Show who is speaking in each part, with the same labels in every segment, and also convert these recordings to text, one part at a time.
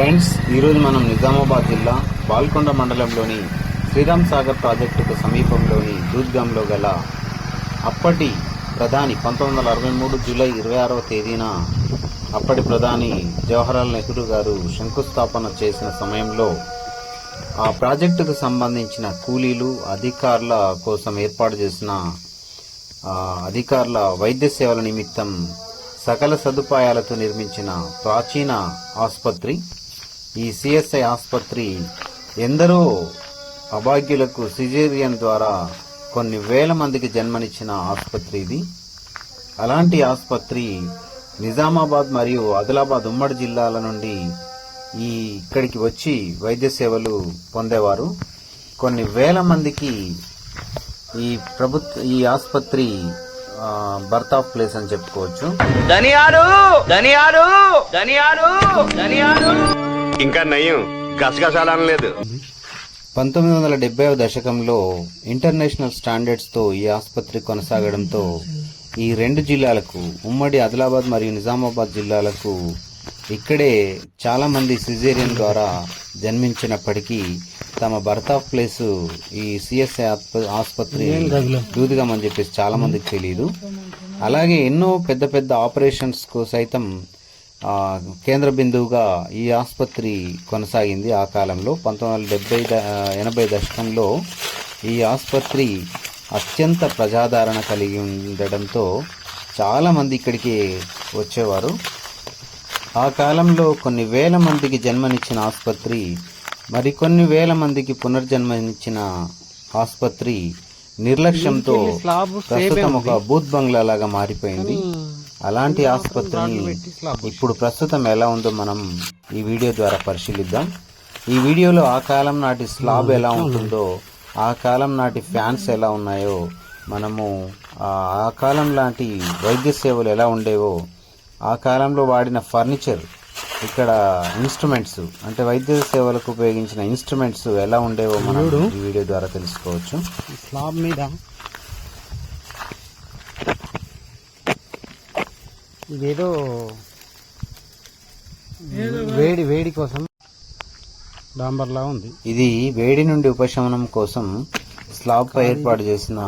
Speaker 1: Friends ఈరోజు మనం నిజామాబాద్ జిల్లా బాల్కొండ మండలంలోని శ్రీరామ్ సాగర్ ప్రాజెక్టుకు సమీపంలోని దూద్గంలో గల అప్పటి ప్రధాని పంతొమ్మిది వందల అరవై మూడు జూలై ఇరవై ఆరవ తేదీన అప్పటి ప్రధాని జవహర్లాల్ నెహ్రూ గారు శంకుస్థాపన చేసిన సమయంలో ఆ ప్రాజెక్టుకు సంబంధించిన కూలీలు అధికారుల కోసం ఏర్పాటు చేసిన అధికారుల వైద్య సేవల నిమిత్తం సకల సదుపాయాలతో నిర్మించిన ప్రాచీన ఆసుపత్రి ఈ సిఎస్ఐ ఆసుపత్రి ఎందరో అభాగ్యులకు సిజేరియన్ ద్వారా కొన్ని వేల మందికి జన్మనిచ్చిన ఆసుపత్రి ఇది. అలాంటి ఆసుపత్రి నిజామాబాద్ మరియు ఆదిలాబాద్ ఉమ్మడి జిల్లాల నుండి ఈ ఇక్కడికి వచ్చి వైద్య సేవలు పొందేవారు. కొన్ని వేల మందికి ఈ ప్రభుత్వ ఈ ఆసుపత్రి బర్త్ ఆఫ్ ప్లేస్ అని చెప్పుకోవచ్చు.
Speaker 2: ధనియాలు! ధనియాలు! ధనియాలు! ధనియాలు!
Speaker 3: ఇంకా నయం. గసగసాలనలేదు.
Speaker 1: పంతొమ్మిది వందల డెబ్బై దశకంలో ఇంటర్నేషనల్ స్టాండర్డ్స్తో ఈ ఆసుపత్రి కొనసాగడంతో ఈ రెండు జిల్లాలకు ఉమ్మడి ఆదిలాబాద్ మరియు నిజామాబాద్ జిల్లాలకు ఇక్కడే చాలా మంది సిజేరియన్ ద్వారా జన్మించినప్పటికీ తమ బర్త్ ఆఫ్ ప్లేస్ ఈ సిఎస్ఐ ఆసుపత్రి దూదిగం అని చెప్పేసి చాలా మందికి తెలియదు అలాగే ఎన్నో పెద్ద పెద్ద ఆపరేషన్స్కు సైతం కేంద్ర బిందువుగా ఈ ఆసుపత్రి కొనసాగింది ఆ కాలంలో. పంతొమ్మిది వందల ఎనభై దశకంలో ఈ ఆసుపత్రి అత్యంత ప్రజాదరణ కలిగి ఉండడంతో చాలా మంది ఇక్కడికి వచ్చేవారు. ఆ కాలంలో కొన్ని వేల మందికి జన్మనిచ్చిన ఆసుపత్రి మరికొన్ని వేల మందికి పునర్జన్మనిచ్చిన ఆసుపత్రి నిర్లక్ష్యంతో ప్రస్తుతం ఒక బూత్ బంగ్లా లాగా మారిపోయింది. అలాంటి ఆసుపత్రిని ఇప్పుడు ప్రస్తుతం ఎలా ఉందో మనం ఈ వీడియో ద్వారా పరిశీలిద్దాం. ఈ వీడియోలో ఆ కాలం నాటి స్లాబ్ ఎలా ఉంటుందో ఆ కాలం నాటి ఫ్యాన్స్ ఎలా ఉన్నాయో మనము ఆ ఆ కాలం లాంటి వైద్య సేవలు ఎలా ఉండేవో ఆ కాలంలో వాడిన ఫర్నిచర్ ఇక్కడ ఇన్స్ట్రుమెంట్స్ అంటే వైద్య సేవలకు ఉపయోగించిన ఇన్స్ట్రుమెంట్స్ ఎలా ఉండేవో మనం ఈ వీడియో ద్వారా తెలుసుకోవచ్చు.
Speaker 4: స్లాబ్ మీద ఇదేదో వేడి వేడి కోసం డాంబర్లా ఉంది.
Speaker 1: ఇది వేడి నుండి ఉపశమనం కోసం స్లాబ్ పై ఏర్పాటు చేసిన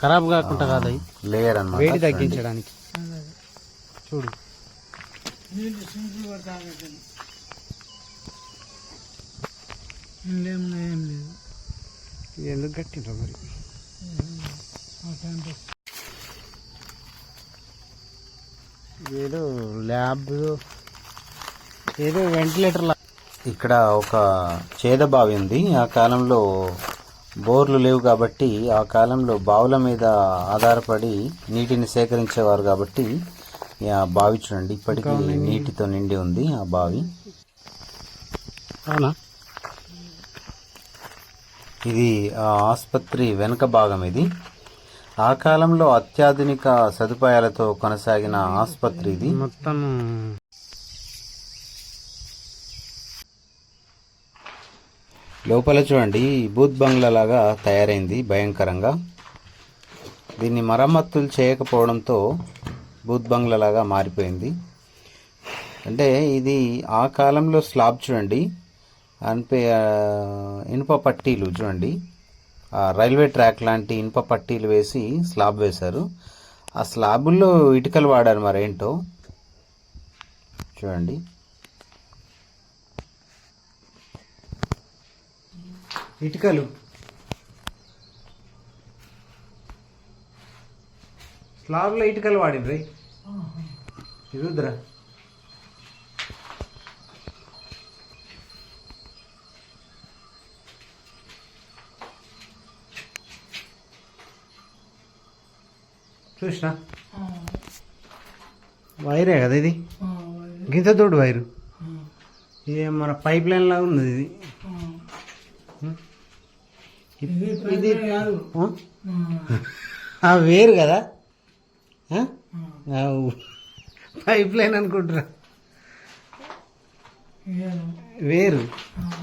Speaker 4: ఖరాబ్ కాకుండా కాదు
Speaker 1: లేయర్ అన్నమాట
Speaker 4: వేడి తగ్గించడానికి. చూడు. ఇది ఎందుకు కట్టిండ్రు మరి? ఏదో ల్యాబ్ ఏదో వెంటిలేటర్
Speaker 1: ఇక్కడ ఒక చేద బావి ఉంది. ఆ కాలంలో బోర్లు లేవు కాబట్టి ఆ కాలంలో బావుల మీద ఆధారపడి నీటిని సేకరించేవారు కాబట్టి ఆ బావి చూడండి. ఇప్పటికీ నీటితో నిండి ఉంది ఆ బావి.
Speaker 4: అవునా?
Speaker 1: ఇది ఆ ఆసుపత్రి వెనుక భాగం ఇది. ఆ కాలంలో అత్యాధునిక సదుపాయాలతో కొనసాగిన ఆసుపత్రి ఇది.
Speaker 4: మొత్తం
Speaker 1: లోపల చూడండి బూత్ బంగ్లా లాగా తయారైంది భయంకరంగా. దీన్ని మరమ్మతులు చేయకపోవడంతో బూత్ బంగ్లా లాగా మారిపోయింది. అంటే ఇది ఆ కాలంలో స్లాబ్ చూడండి అనిపే ఇనుప పట్టీలు చూడండి. రైల్వే ట్రాక్ లాంటి ఇనుప పట్టీలు వేసి స్లాబ్ వేశారు. ఆ స్లాబుల్లో ఇటుకలు వాడారు మరేంటో? చూడండి.
Speaker 4: ఇటుకలు. స్లాబ్లో ఇటుకలు వాడిండ్రి ఇరుద్రా. చూసినా? వైరే కదా ఇది? గింత తోడు వైరు? ఇది మన పైప్ లైన్ లాగా ఉన్నది ఇది? ఇది వేరు కదా? పైప్ లైన్ అనుకుంటురా వేరు.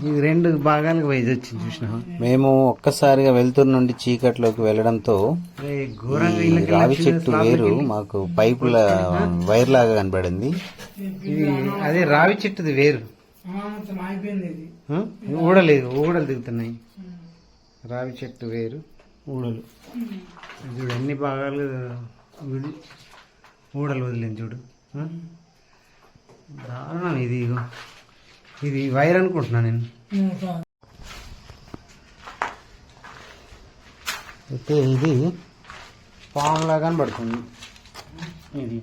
Speaker 4: ఇది రెండు భాగాలకు వైజ్ వచ్చింది చూసిన.
Speaker 1: మేము ఒక్కసారిగా వెలుతురు నుండి చీకట్లోకి వెళ్ళడంతో రావి చెట్టు వేరు మాకు పైపుల వైర్ లాగా కనబడింది.
Speaker 4: ఇది అదే రావి చెట్టుది వేరు. ఆ? ఊడలు దిగుతున్నాయి. రావి చెట్టు వేరు ఊడలు. చూడు ఎన్ని భాగాలు ఊడలు వదిలింది చూడు? దారుణం ఇది ఇగో. ఇది వైర్ అనుకుంటున్నా నేను. అయితే ఇది పాములా కనబడుతుంది. ఇది.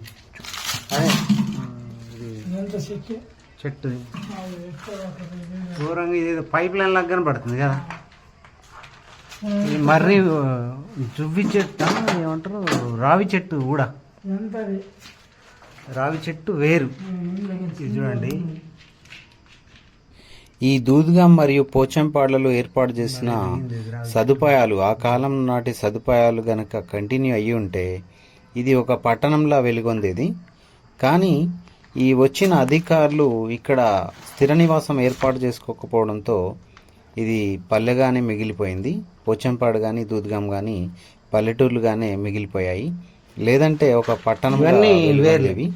Speaker 4: అదే. ఇది
Speaker 5: ఎంత చెట్టు.
Speaker 4: దూరంగా ఇది పైప్ లైన్ లాగా కనబడుతుంది కదా. ఇది మర్రి జువ్వి చెట్టు ఏమంటారు? రావి చెట్టు కూడా.
Speaker 5: ఎంత అది
Speaker 4: రావి చెట్టు వేరు. ఇది చూడండి.
Speaker 1: ఈ దూద్గాం మరియు పోచంపాడ్లలో ఏర్పాటు చేసిన సదుపాయాలు ఆ కాలం నాటి సదుపాయాలు గనక కంటిన్యూ అయ్యి ఉంటే ఇది ఒక పట్టణంలా వెలుగొందేది. కానీ ఈ వచ్చిన అధికారులు ఇక్కడ స్థిర నివాసం ఏర్పాటు చేసుకోకపోవడంతో ఇది పల్లెగానే మిగిలిపోయింది. పోచంపాడు కానీ దూద్గాం కానీ పల్లెటూర్లుగానే మిగిలిపోయాయి. లేదంటే ఒక పట్టణం
Speaker 4: ఇవన్నీ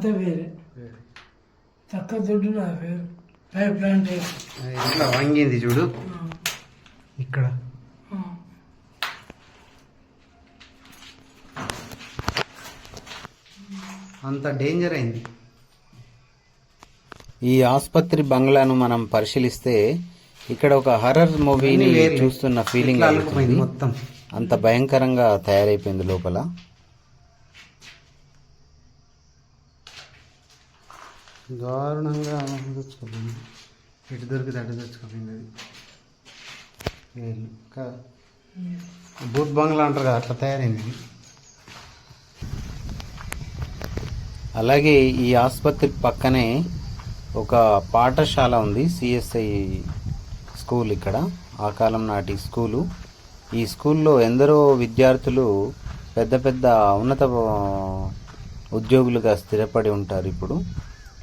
Speaker 5: అదంతా వేరే. తక్కువ దుడ్డు నా వేరు. పైప్
Speaker 4: ఇట్లా వంగింది చూడు. ఇక్కడ. అంత డేంజర్ అయింది.
Speaker 1: ఈ ఆసుపత్రి బంగ్లాను మనం పరిశీలిస్తే ఇక్కడ ఒక హర్రర్ మూవీని. చూస్తున్న ఫీలింగ్
Speaker 4: మొత్తం?
Speaker 1: అంత భయంకరంగా తయారైపోయింది లోపల.
Speaker 4: దారుణంగా తెచ్చుకోపోయింది ఎటు దొరికితే అటు తెచ్చుకోపోయింది అది. బూత్ బంగ్లా అంటారు కదా అట్లా తయారైంది ఇది.
Speaker 1: అలాగే ఈ ఆసుపత్రి పక్కనే ఒక పాఠశాల ఉంది సిఎస్ఐ స్కూల్ ఇక్కడ ఆ కాలం నాటి స్కూలు. ఈ స్కూల్లో ఎందరో విద్యార్థులు పెద్ద పెద్ద ఉన్నత ఉద్యోగులుగా స్థిరపడి ఉంటారు ఇప్పుడు.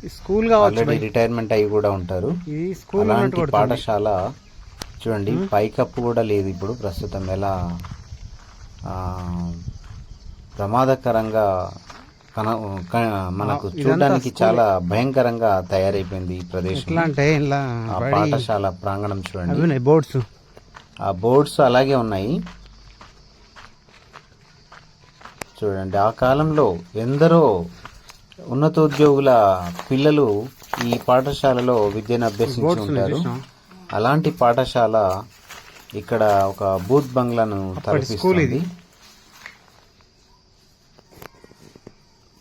Speaker 4: స్కూల్
Speaker 1: ఆల్రెడీ రిటైర్మెంట్ అయి కూడా ఉంటారు.
Speaker 4: ఇది స్కూల్
Speaker 1: అలాంటి పాఠశాల చూడండి పైకప్పు కూడా లేదు ఇప్పుడు ప్రస్తుతం. ఎలా? ప్రమాదకరంగా కన మనకు చూడడానికి చాలా భయంకరంగా తయారైపోయింది ఈ ప్రదేశం. ఆ పాఠశాల ప్రాంగణం చూడండి.
Speaker 4: బోర్డ్స్.
Speaker 1: ఆ బోర్డ్స్ అలాగే ఉన్నాయి. చూడండి ఆ కాలంలో ఎందరో ఉన్నతోద్యోగుల పిల్లలు ఈ పాఠశాలలో విద్యను అభ్యసించి ఉంటారు. అలాంటి పాఠశాల ఇక్కడ ఒక బూత్ బంగ్లాను తలపిస్తుంది.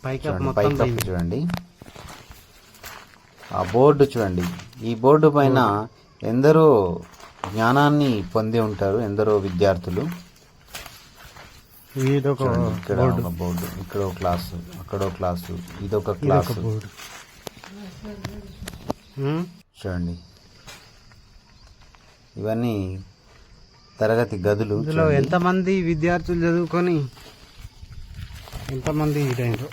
Speaker 1: పైకప్పు. చూడండి ఆ బోర్డు చూడండి. ఈ బోర్డు పైన ఎందరో జ్ఞానాన్ని పొంది ఉంటారు ఎందరో విద్యార్థులు.
Speaker 4: ఇదొక
Speaker 1: ఇక్కడ ఒక బోర్డు ఇక్కడ ఒక క్లాసు అక్కడ ఒక క్లాసు ఇదొక క్లాసు
Speaker 4: బోర్డు.
Speaker 1: చూడండి. ఇవన్నీ తరగతి గదులు
Speaker 4: ఇందులో. ఎంతమంది విద్యార్థులు చదువుకొని ఎంతమంది ఇదైనరు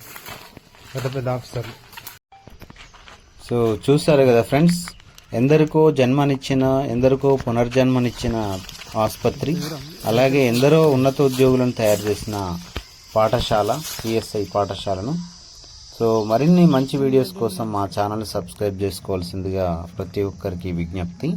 Speaker 4: పెద్ద పెద్ద ఆఫీసర్లు
Speaker 1: సో చూస్తారు కదా ఫ్రెండ్స్ ఎందరికో జన్మనిచ్చిన ఎందరికో పునర్జన్మనిచ్చిన ఆసుపత్రి అలాగే ఎందరో ఉన్నత ఉద్యోగులను తయారు చేసిన పాఠశాల సిఎస్ఐ పాఠశాలను. సో మరిన్ని మంచి వీడియోస్ కోసం మా ఛానల్ సబ్స్క్రైబ్ చేసుకోవాల్సిందిగా ప్రతి ఒక్కరికి విజ్ఞప్తి.